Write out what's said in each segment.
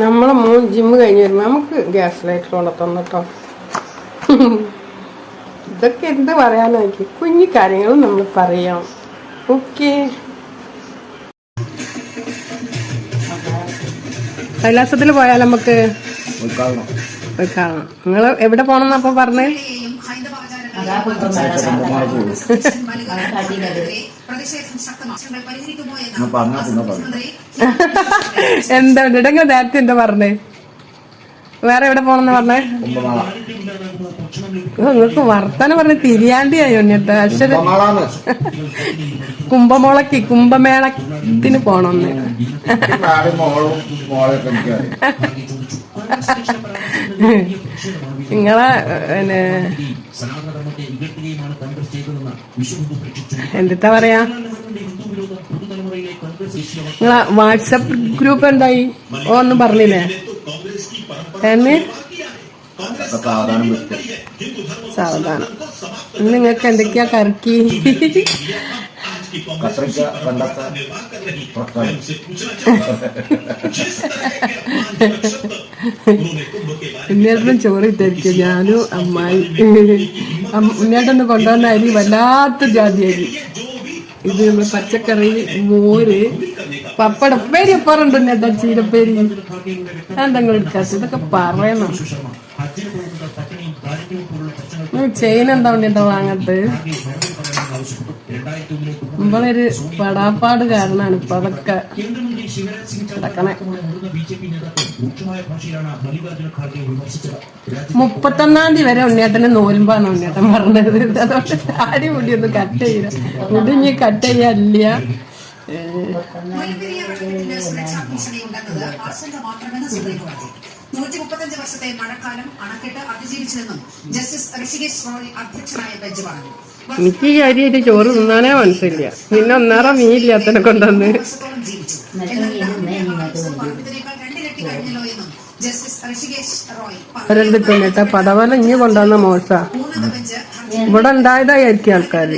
നമ്മളെ മോൻ ജിമ്മ് കഴിഞ്ഞ് വരുമ്പോൾ നമുക്ക് ഗ്യാസ് ലൈറ്റർ കൊണ്ട് തന്നിട്ടോ ഇതൊക്കെ എന്ത് പറയാനാക്കി കുഞ്ഞു കാര്യങ്ങൾ നമ്മൾ പറയാം. ഓക്കെ. കൈലാസത്തിൽ പോയാൽ നമുക്ക് പോയി നിങ്ങൾ എവിടെ പോണെന്നപ്പോ അപ്പൊ പറഞ്ഞേ എന്താ ഇടങ്ങ നേരത്തെ എന്താ പറഞ്ഞേ? വേറെ എവിടെ പോണെന്ന് പറഞ്ഞേ? നിങ്ങൾക്ക് വർത്താനം പറഞ്ഞ് തിരിയാണ്ടിയായി എന്നിട്ട് അക്ഷര കുംഭമോളക്ക് കുംഭമേളത്തിന് എനിക്കറിയാം നിങ്ങളെ പിന്നെ എന്താ പറയാ? നിങ്ങളെ വാട്സപ്പ് ഗ്രൂപ്പ് എന്തായി? ഓ ഒന്നും പറഞ്ഞില്ലേ? എന്ന് സാവധാനം. ഇന്ന് നിങ്ങൾക്ക് എന്തൊക്കെയാ കറക്കി? ഉണ്ണിയേട്ടനും ചോറ് ഇട്ടായിരിക്കും ഞാനും അമ്മായി. ഉണ്ണിയേട്ടന് കൊണ്ടുവന്ന അരി വല്ലാത്ത ജാതി അരി ഇത് നമ്മൾ പച്ചക്കറി മോര് പപ്പടം ഉപ്പേരി എപ്പോഴുണ്ട് ഉണ്ണിയേട്ടാ ചീരപ്പേരി. എന്തെങ്കിലും എടുക്കാത്ത ഇതൊക്കെ പറയണം. ചെയിൻ എന്താ ഉണ്ണിയേട്ടാ വാങ്ങത്ത് നമ്മളൊരു പടാപ്പാട് കാരണമാണ് ഇപ്പൊ അതൊക്കെ മുപ്പത്തൊന്നാം തീയതി വരെ ഉണ്ണിയേട്ടന് നോലുമ്പാണ് ഉണ്ണിയേട്ടൻ പറഞ്ഞത്. അതുകൊണ്ട് ആടി മുടി ഒന്ന് കട്ട് ചെയ്യില്ല മുടി ഇനി കട്ട് ചെയ്യല്ല നൂറ്റി വർഷത്തെ മഴക്കാലം അണക്കെട്ട് അതിജീവിച്ചതെന്നും ജസ്റ്റിസ് ഋഷികേശ് റോയ് അധ്യക്ഷനായ ബെഞ്ച് പറഞ്ഞു. എനിക്ക് ഈ അരിയായിട്ട് ചോറ് തിന്നാനേ മനസ്സില്ല. പിന്നെ ഒന്നേറെ കൊണ്ടുവന്ന് ഋഷികേശ് റോയ് പറഞ്ഞു അവരെന്ത് പടവല ഇഞ്ഞ് കൊണ്ടുവന്ന മോശ. ഇവിടെ ഉണ്ടായതായിരിക്കും ആൾക്കാർ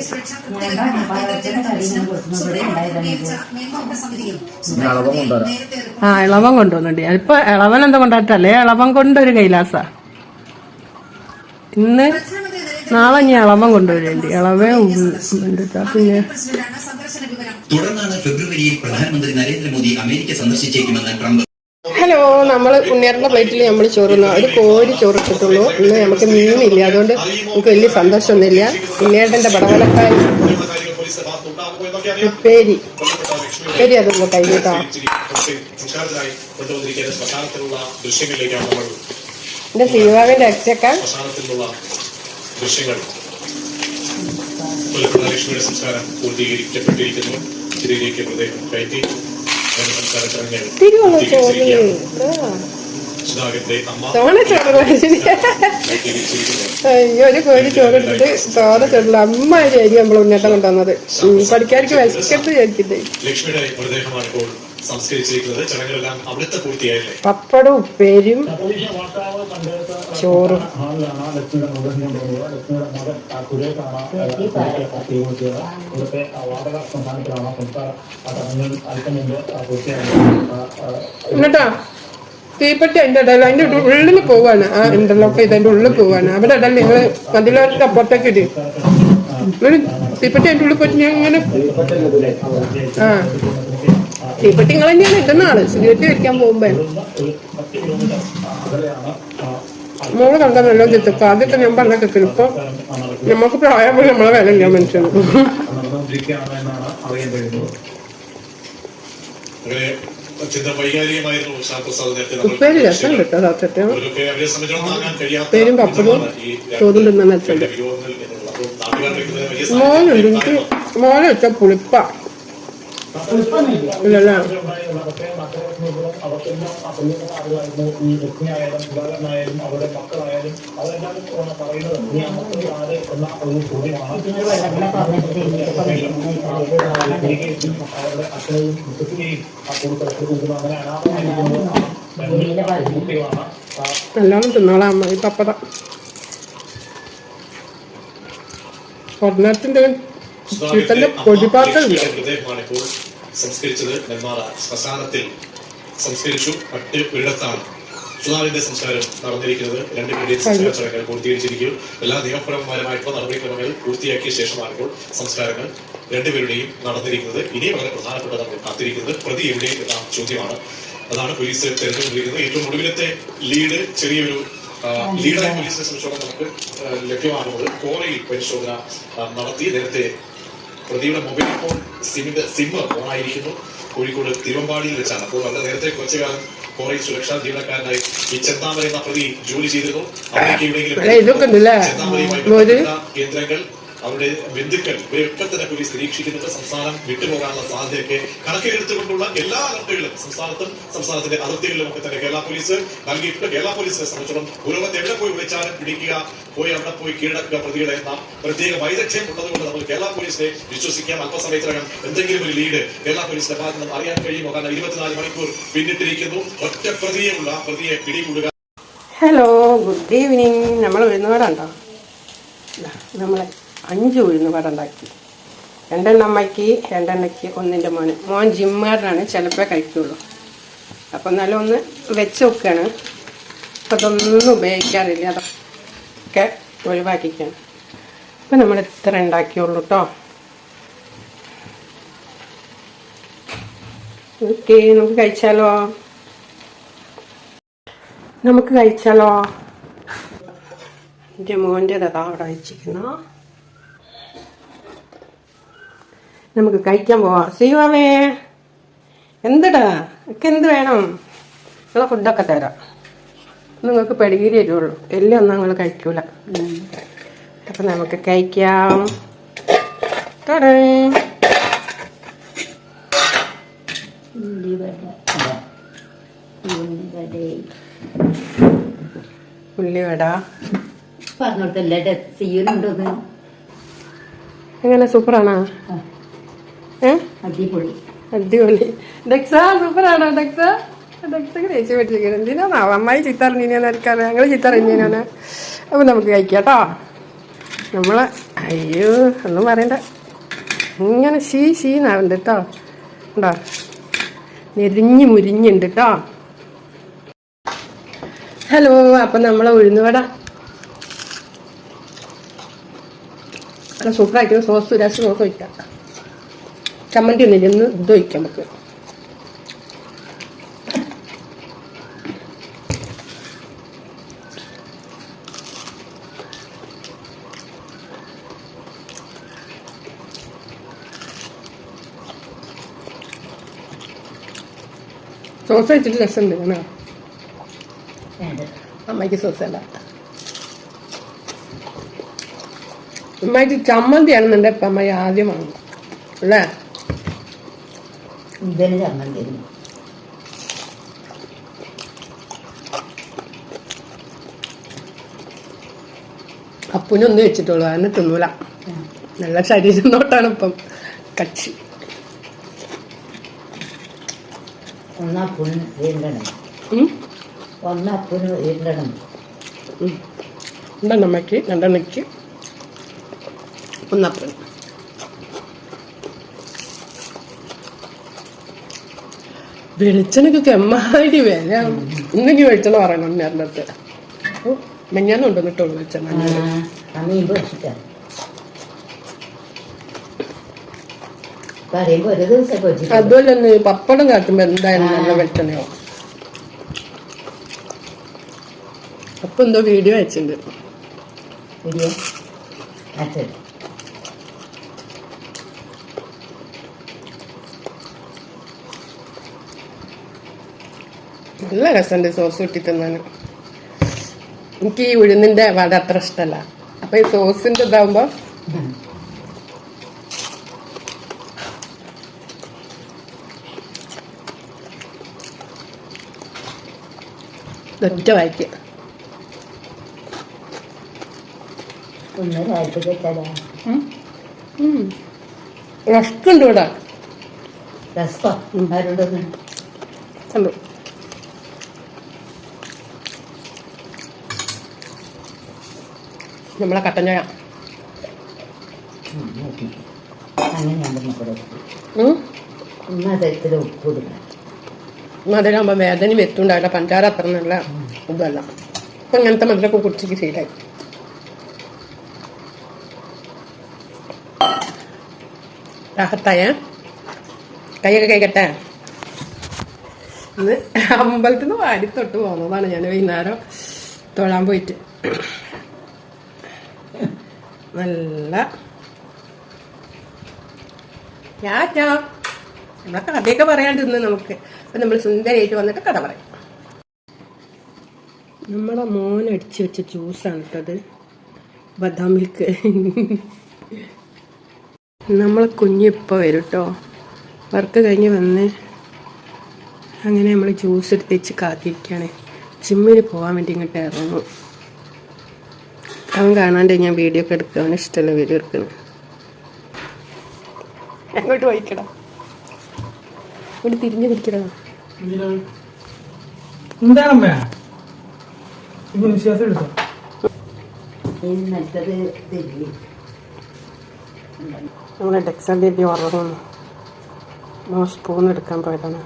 ആ ഇളവൻ കൊണ്ടുവന്നുണ്ട് ഇപ്പൊ ഇളവൻ എന്താ കൊണ്ടാട്ടല്ലേ ഇളവൻ കൊണ്ടൊരു കൈലാസ. ഇന്ന് നാളെ ഇനി ഇളവൻ കൊണ്ടുവരേണ്ടി. ഇളവേ പിന്നെ തുടർന്നാണ് ഫെബ്രുവരിയിൽ പ്രധാനമന്ത്രി നരേന്ദ്രമോദി അമേരിക്ക സന്ദർശിച്ചേക്കുമെന്ന് ട്രംപ്. ഹലോ നമ്മൾ ഉണ്ണിയറിന്റെ പ്ലേറ്റിൽ നമ്മൾ ചോറുന്നു ഒരു കോരി ചോറ് ഇട്ടിട്ടുള്ളൂ ഇന്ന് നമുക്ക് മീനില്ല. അതുകൊണ്ട് നമുക്ക് വലിയ സന്തോഷമൊന്നുമില്ല. ഉണ്ണിയേട്ടന്റെ പടവലക്കായി ഉപ്പേരി. ഉപ്പേരി അതുള്ള കഴിഞ്ഞിട്ടോ? കൊണ്ടുവന്നിരിക്കുന്ന ശ്മശാനത്തിലുള്ള ദൃശ്യങ്ങളിലേക്കാണ് നമ്മൾ ദൃശ്യങ്ങൾ. കൊല്ലപ്പെട്ട സംസ്കാരം പൂർത്തീകരിക്കപ്പെട്ടിരിക്കുന്നു. ഇതിലേക്ക് പ്രദേശം കയറ്റി അമ്മ അയ്യോ ഒരു കോഴി ചോറിട്ടിട്ട് തോന്നെ തോനെ ചോറില്ല അമ്മാതിരി ആയിരിക്കും നമ്മൾ ഉന്നേട്ടം കൊണ്ടുവന്നത് പഠിക്കാർക്ക് വിശക്കത്ത് വിചാരിച്ചിട്ടേ ലക്ഷ്മിയുടെ മൃതദേഹമാണ് ഇപ്പോൾ സംസ്കരിച്ചിരിക്കുന്നത് ചടങ്ങുകളെല്ലാം ഉപ്പേരും ചോറും. എന്നിട്ടാ തീപ്പെട്ടി അതിന്റെ ഇടയിൽ അതിന്റെ ഉള്ളിൽ- പോവാണ്. ആ ഇന്റർലോക്ക് ചെയ്ത് അതിന്റെ ഉള്ളിൽ പോവാണ്. അവിടെ ഇടയിൽ നിങ്ങൾ മതിലോട്ട് അപ്പുറത്തേക്ക് ഇടി. തീപ്പെട്ടി അതിന്റെ ഉള്ളിൽ പോയിട്ട് ഞാൻ ഇങ്ങനെ ആ. തീപ്പെട്ടി നിങ്ങൾ തന്നെയാണ് ഇടുന്ന ആൾ. സിഗരറ്റ് വെക്കാൻ പോകുമ്പോ. മോൾ കണ്ട നല്ല ചെത്തുക്ക ആദ്യമൊക്കെ ഞാൻ പറഞ്ഞ കേൾക്കുന്നു ഇപ്പൊ നമുക്ക് പ്രായം പോലെ നമ്മളെ വില ഇല്ല മനുഷ്യന്. ഉപ്പേരി രസം കിട്ടോ ഈ ചോറും തിന്നാൻ വലിയ മോനുണ്ട് എനിക്ക് മോനെ വെച്ച പുളിപ്പ. അവർക്കെല്ലാം ആളുകളായിരുന്നു ഈ ലക്ഷ്മിയായാലും സുധാകരനായാലും അവരുടെ മക്കളായാലും ഏഹ് പറയുന്നത് ആ മക്കൾ ആര് എന്ന ഒരു ചോദ്യമാണ് അവരുടെ അച്ഛനെയും വിശ്വസിക്കുകയും ആ കൊടുക്കൽ കൊടുക്കുന്നു അങ്ങനെ അനാഥമായിരിക്കുന്നത് കുട്ടികളാണ് നല്ലോണം തിന്നോളാം ഈ പപ്പടം. ഒരെണ്ണത്തിന്റെ ചിക്കന്റെ പൊടിപ്പാക്കലില്ല മൃതദേഹമാണ് ഇപ്പോൾ സംസ്കരിച്ചത് നെന്മാറ ശ്മശാനത്തിൽ. സംസ്കരിച്ചു മറ്റ് ഒരിടത്താണ് സുധാവിന്റെ സംസ്കാരം നടന്നിരിക്കുന്നത്. രണ്ടുപേരുടെയും സംസ്കാര ചടങ്ങുകൾ പൂർത്തീകരിച്ചിരിക്കും എല്ലാ നിയമപരമായിട്ടുള്ള നടപടിക്രമങ്ങൾ പൂർത്തിയാക്കിയ ശേഷമാണ് ഇപ്പോൾ സംസ്കാരങ്ങൾ രണ്ടുപേരുടെയും നടന്നിരിക്കുന്നത്. ഇനിയും വളരെ പ്രധാനപ്പെട്ട നമ്മൾ കാത്തിരിക്കുന്നത് പ്രതി എവിടെ എന്ന ചോദ്യമാണ്. അതാണ് പോലീസ് തെരഞ്ഞെടുത്തിരിക്കുന്നത്. ഏറ്റവും ഒടുവിലത്തെ ലീഡ് ചെറിയൊരു ലീഡായ പോലീസിനെ സംബന്ധിച്ചോളം നമുക്ക് ലഭ്യമാകുന്നത് കോറയിൽ പരിശോധന നടത്തി നേരത്തെ പ്രതിയുടെ മൊബൈൽ ഫോൺ സിമിന്റെ സിം ഓണായിരിക്കുന്നു. കോഴിക്കോട് തിരുവമ്പാടിയിൽ വെച്ചാണ്. അപ്പോൾ വളരെ നേരത്തെ കൊച്ചുകാലം കാലം കോറയിൽ സുരക്ഷാ ജീവനക്കാരനായി ഈ ചെന്താമര എന്ന പ്രതി ജോലി ചെയ്തിരുന്നു. ഇവിടെ ചെന്താമരയുമായി കേന്ദ്രങ്ങൾ അവരുടെ ബന്ധുക്കൾ ഇവരെയൊക്കെ തന്നെ പോലീസ് നിരീക്ഷിക്കുന്നുണ്ട് സംസ്ഥാനം വിട്ടുപോകാനുള്ള സാധ്യതയൊക്കെ കണക്കിലെടുത്തുകൊണ്ടുള്ള എല്ലാ അലർട്ടുകളും സംസ്ഥാനത്തും സംസ്ഥാനത്തിന്റെ അതിർത്തികളിലും ഒക്കെ തന്നെ കേരള പോലീസ് നൽകിയിട്ടുണ്ട്. കേരള പോലീസിനെ സംബന്ധിച്ചിടത്തോളം പുരോഗത്ത് എവിടെ പോയി വിളിച്ചാലും പിടിക്കുക പോയി അവിടെ പോയി കീഴടക്കുക പ്രതികളെ എന്ന പ്രത്യേക വൈദഗ്ധ്യം ഉള്ളതുകൊണ്ട് നമ്മൾ കേരള പോലീസിനെ വിശ്വസിക്കാം. അല്പസമയത്തിനകം എന്തെങ്കിലും ഒരു ലീഡ് കേരള പോലീസിന്റെ ഭാഗത്ത് നിന്ന് അറിയാൻ കഴിയുമോ? കാരണം ഇരുപത്തിനാല് മണിക്കൂർ പിന്നിട്ടിരിക്കുന്നു. ഒറ്റ പ്രതിയെയുള്ള പ്രതിയെ പിടികൂടുക. ഹലോ ഗുഡ് ഈവനിങ് നമ്മൾ വരുന്നവരുണ്ടോ ഉണ്ടോ നമ്മൾ ഉഴുന്ന് വട ഉണ്ടാക്കി. രണ്ടെണ്ണം അമ്മയ്ക്ക് രണ്ടെണ്ണയ്ക്ക് ഒന്നിന്റെ മോന്. മോൻ ജിമ്മുകാരനാണ് ചിലപ്പോൾ കഴിക്കുള്ളൂ. അപ്പം എന്നാലും ഒന്ന് വെച്ച് വെക്കുകയാണ് അപ്പം അതൊന്നും ഉപയോഗിക്കാറില്ല. അതൊക്കെ ഒഴിവാക്കിക്കാണ്. അപ്പം നമ്മൾ ഇത്ര ഉണ്ടാക്കിയുള്ളൂ കേട്ടോ ഓക്കെ നമുക്ക് കഴിച്ചാലോ? നമുക്ക് കഴിച്ചാലോ? എന്റെ മോന്റെ അതാ അവിടെ വെച്ചിരിക്കുന്നു. നമുക്ക് കഴിക്കാൻ പോവാം. സീവാമേ എന്തടാ? ഒക്കെ എന്ത് വേണം? നിങ്ങളെ ഫുഡൊക്കെ തരാം. നിങ്ങൾക്ക് പെടുകീരി തരുള്ളൂ. എല്ലാം ഒന്നും നിങ്ങൾ കഴിക്കൂല. അപ്പം നമുക്ക് കഴിക്കാം. തടേ ഉള്ളിവട. എങ്ങനെ? സൂപ്പറാണോ? അടിപൊളി. അടിപൊളി. ഡെക്സ സൂപ്പറാണോ. ഡെക്സ ഡെക്സക്ക് തേച്ച് പറ്റിരിക്കണം എന്തിനാണോ അമ്മായി ചിത്തറിഞ്ഞീനാന്ന് എനിക്കറിയാം ഞങ്ങൾ ചിത്തറിഞ്ഞീനാണ് അപ്പം നമുക്ക് കഴിക്കാം കേട്ടോ. നമ്മൾ അയ്യോ ഒന്നും പറയണ്ട. ഇങ്ങനെ ഷീ ഷീന്നാവുണ്ട് കേട്ടോ. ഉണ്ടോ നെരിഞ്ഞ് മുരിഞ്ഞുണ്ട് കേട്ടോ. ഹലോ അപ്പം നമ്മളെ ഉഴുന്നുവട. നല്ല സൂപ്പറായിട്ട് സോസ് രസം സോസ് വയ്ക്കാം ചമ്മന്തി ഒന്നുമില്ല. ഒന്ന് ഇത് വയ്ക്കാം നമുക്ക്. സോസ് വെച്ചിട്ട് രസമുണ്ട് കാണാ. അമ്മയ്ക്ക് സോസ് അല്ല അമ്മയ്ക്ക് ചമ്മന്തി ആണെന്നുണ്ടെ ഇപ്പം അമ്മ ആദ്യം വാങ്ങും. അല്ലേ? ഇതിന് ചമ്മന്തി അപ്പുനൊന്ന് വെച്ചിട്ടുള്ളൂ അതിനെ തിന്നൂല. നല്ല ശരീരം നോട്ടാണ് ഇപ്പം കച്ചി. ഒന്നപ്പുന് വീണ്ടണം? ഒന്നപ്പുന് വീണ്ടണം. രണ്ടെണ്ണമ്മയ്ക്ക് രണ്ടെണ്ണയ്ക്ക്. ഒന്നപ്പൻ വെളിച്ചെണ്ണക്കൊക്കെ എമ്മാതിരി വില ഇന്നെങ്കിൽ വെളിച്ചെണ്ണ പറയണം എന്റെ അടുത്ത് ഓ മെഞ്ഞാന്ന് കൊണ്ടുവന്നിട്ടുള്ളൂ വെളിച്ചെണ്ണ പറയണം പൊരിച്ചിട്ടാ പറയുമ്പോ ഉണ്ടോ ദിവസം വെളിച്ചെണ്ണ. അതുപോലെ തന്നെ പപ്പടം കാട്ടുമ്പോ എന്തായാലും നല്ല വെളിച്ചെണ്ണയോ അപ്പൊ എന്തോ വീഡിയോ അയച്ചിട്ടുണ്ട്. വീഡിയോ അച്ഛൻ നല്ല രസമുണ്ട് സോസ് കൂട്ടി തിന്നാൻ എനിക്ക് ഈ ഉഴുന്നിന്റെ വട അത്ര ഇഷ്ടമല്ല അപ്പൊ ഈ സോസിന്റെ ഇതാവുമ്പോ ഒറ്റ വായിക്കുക റസ്ക് ഉണ്ട് ഇവിടെ. ആരോടൊന്ന് കണ്ടു നമ്മളെ കട്ടൻ ചായ. മധുരമാകുമ്പോൾ വേദന വെത്തുണ്ടാവില്ല. പഞ്ചാര അത്ര നല്ല ഇതല്ല. അപ്പം അങ്ങനത്തെ മധുരമൊക്കെ കുടിച്ചിട്ട് ശീലായി. രാഹത്തായ? കൈയൊക്കെ കഴിക്കട്ടെ ഇന്ന് അമ്പലത്തിൽ നിന്ന് വാരി തൊട്ട് പോകുന്നതാണ് ഞാൻ വൈകുന്നേരം തൊഴാൻ പോയിട്ട്. നല്ല യാറ്റാ നമ്മളെ കഥയൊക്കെ പറയാണ്ടിന്ന് നമുക്ക്. അപ്പം നമ്മൾ സുന്ദരമായിട്ട് വന്നിട്ട് കഥ പറയും. നമ്മളെ മോൻ അടിച്ചു വെച്ച ജ്യൂസാണ് കേട്ടത് ബദാം മിൽക്ക്. നമ്മളെ കുഞ്ഞ് ഇപ്പോൾ വരും കേട്ടോ വർക്ക് കഴിഞ്ഞ് വന്ന് അങ്ങനെ നമ്മൾ ജ്യൂസ് എടുത്ത് വെച്ച് കാത്തിരിക്കുകയാണ് ജിമ്മിന് പോകാൻ വേണ്ടി ഇങ്ങോട്ട് ഇറങ്ങും. അവൻ കാണാണ്ട് ഞാൻ വീഡിയോ ഒക്കെ എടുക്കുക അവന് ഇഷ്ടമല്ല വീഡിയോ എടുക്കുന്നത് അങ്ങോട്ട് വായിക്കടാ ഇവിടെ തിരിഞ്ഞു തിരികെ നമ്മളെ ഡെക്സൽ ബേബി ഉറങ്ങുന്നു. മോ സ്പൂൺ എടുക്കാൻ പോയതാണ്.